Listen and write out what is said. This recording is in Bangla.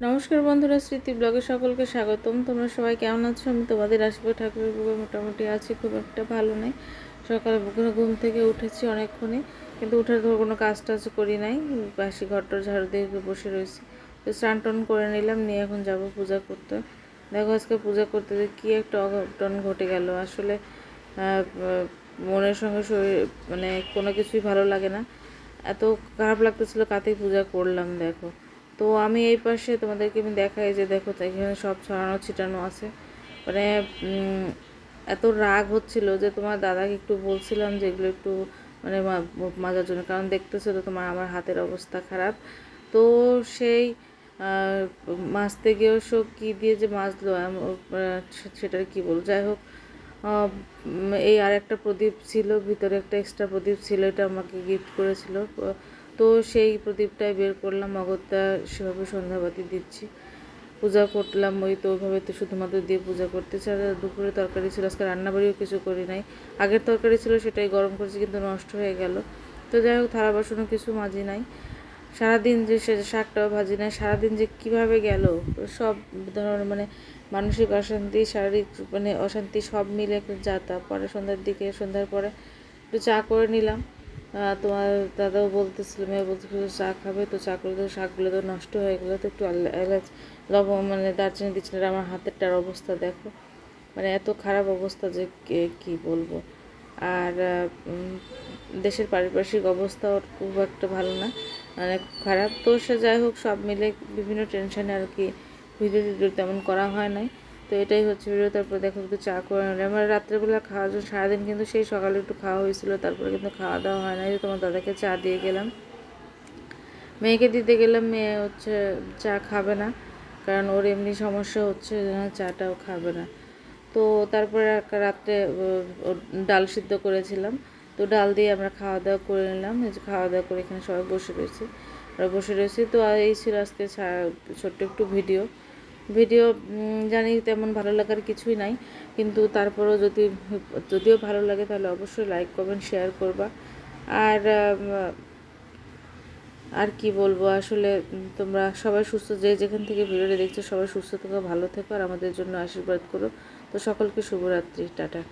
নমস্কার বন্ধুরা, স্মৃতি ব্লগে সকলকে স্বাগতম। তোমরা সবাই কেমন আছো? আমি তোমাদের আশীর্বাদ ঠাকুরের বুকে মোটামুটি আছি, খুব একটা ভালো নেই। সকালে বুকুনে ঘুম থেকে উঠেছি অনেকক্ষণে কিন্তু উঠার ধর কোনো কাজ টাজ করি নাই। বাসি ঘরটার ঝাড়ু দিয়ে বসে রয়েছি। তো স্নান টান করে নিলাম, নিয়ে এখন যাব পূজা করতে। দেখো আজকে পূজা করতে কী একটা অঘটন ঘটে গেল। আসলে মনের সঙ্গে শরীর মানে কোনো কিছুই ভালো লাগে না। এত খারাপ লাগতেছিল, কাতেই পূজা করলাম, দেখো। তো আমি এই পাশে তোমাদেরকে আমি দেখাই যে দেখো এখানে সব ছড়ানো ছিটানো আছে। মানে এত রাগ হচ্ছিল যে তোমার দাদাকে একটু বলছিলাম যে এগুলো একটু মানে মাজার জন্য কারণ দেখতেছো তো তোমার আমার হাতের অবস্থা খারাপ। তো সেই মাজতে গিয়েও সব কী দিয়ে যে আহ, সে- সেটার কি বল যাই হোক এই আর একটা প্রদীপ ছিল ভিতরে একটা এক্সট্রা প্রদীপ ছিল এটা আমাকে গিফট করেছিল। তো সেই প্রদীপটাই বের করলাম, অগত্যা সেভাবে সন্ধ্যাবাতি দিচ্ছি। পূজা করলাম, ওই তো ওইভাবে তো শুধুমাত্র দিয়ে পূজা করতে ছাড়া দুপুরে তরকারি ছিল, আজকে রান্নাবাড়িও কিছু করি নাই। আগের তরকারি ছিল, সেটাই গরম করেছি, কিন্তু নষ্ট হয়ে গেল। তো যাই হোক, থালা বাসনও কিছু মাজি নাই। সারাদিন যে সে শাকটাও ভাজি নাই। সারাদিন যে কীভাবে গেল? সব ধরনের মানে মানসিক অশান্তি, শারীরিক মানে অশান্তি সব মিলে একটা যাতা। পরে সন্ধ্যার দিকে, সন্ধ্যার পরে একটু চা করে নিলাম। তোমার দাদাও বলতেছিল, মেয়ে বলতেছিল চা খাবে, তো চা করলে তো শাকগুলো তো নষ্ট হয়ে গেলো, তো একটু এলা- এলাচ, লবণ মানে দারচিনি দিচ্ছিল। আমার হাতেরটার অবস্থা দেখো মানে এত খারাপ অবস্থা যে কে- কি বলব? আর দেশের পারিপার্শ্বিক অবস্থাও খুব একটা ভালো না মানে খারাপ। তো সে যাই হোক, সব মিলে বিভিন্ন টেনশানে আর কি ভিডিও টিডিও তেমন করা হয় নাই। তো এটাই হচ্ছে ভিডিও তারপর দেখো একটু চা করে নিলাম আমার রাত্রেবেলা খাওয়ার জন্য সারাদিন কিন্তু সেই সকালে একটু খাওয়া হয়েছিল, তারপরে কিন্তু খাওয়া দাওয়া হয় না যে তোমার দাদাকে চা দিয়ে গেলাম। মেয়েকে দিতে গেলাম, মেয়ে হচ্ছে চা খাবে না, কারণ ওর এমনি সমস্যা হচ্ছে চাটাও খাবে না। তো তারপরে রাত্রে ডাল সিদ্ধ করেছিলাম। তো ডাল দিয়ে আমরা খাওয়া দাওয়া করে নিলাম। খাওয়া দাওয়া করে এখানে সবাই বসে রয়েছি। আমরা বসে রয়েছি, তো এই ছিল আজকে ছোট্ট একটু ভিডিও ভিডিও জানি তেমন ভালো লাগার কিছুই নাই। কিন্তু তারপরও যদি, যদিও ভালো লাগে, তাহলে অবশ্যই লাইক কমেন্ট শেয়ার করবা। আর আর কি বলব, আসলে তোমরা সবাই সুস্থ, যে যেখান থেকে ভিডিওটা দেখছ, সবাই সুস্থ থেকো, ভালো থেকো, আর আমাদের জন্য আশীর্বাদ করো। তো সকলকে শুভরাত্রি, টাটা।